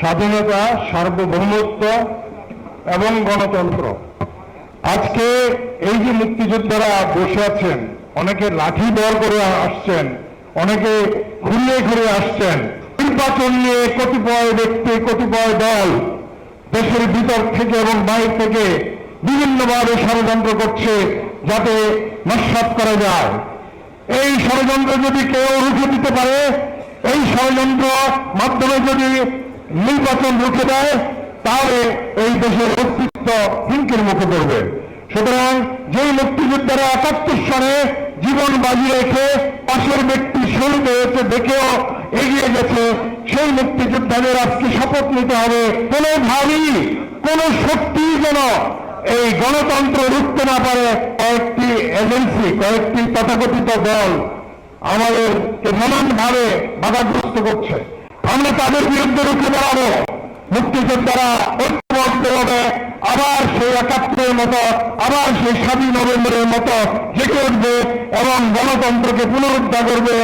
স্বাধীনতা, সার্বভৌমত্ব এবং গণতন্ত্র। আজকে এই যে মুক্তিযোদ্ধারা বসে আছেন, অনেকে লাঠি দর করে আসছেন, অনেকে ঘুরিয়ে ঘুরিয়ে আসছেন, নির্বাচন নিয়ে কতিপয় ব্যক্তি, কতিপয় দল দেশের ভিতর থেকে এবং বাইরে থেকে বিভিন্নভাবে ষড়যন্ত্র করছে যাতে নস্বাত করা যায়। এই ষড়যন্ত্র যদি কেউ রুখে দিতে পারে, এই ষড়যন্ত্র মাধ্যমে যদি নির্বাচন রুখে দেয়, তাহলে এই দেশের অস্তিত্ব হুমকির মুখে পড়বে। সুতরাং যেই মুক্তিযোদ্ধারা একাত্তর সনে জীবন বাজি রেখে পাশের ব্যক্তি শহীদ হয়েছে দেখেও এগিয়ে গেছে, সেই মুক্তিযোদ্ধাদের আজকে শপথ নিতে হবে। কোনোভাবেই কোন শক্তি যেন এই গণতন্ত্র রুখতে না পারে, কয়েকটি এজেন্সি, কয়েকটি তথাকথিত দল আমাদেরকে নানানভাবে বাধাগ্রস্ত করছে। আমরা তাদের বিরুদ্ধে রুখে দাঁড়াবো। মুক্তিযোদ্ধারা ঐক্যবদ্ধ হবে, আবার সেই একাত্তরের মতো, আবার সেই স্বাধীন নভেম্বরের মতো জেগে উঠবে এবং গণতন্ত্রকে পুনরুদ্ধার করবে।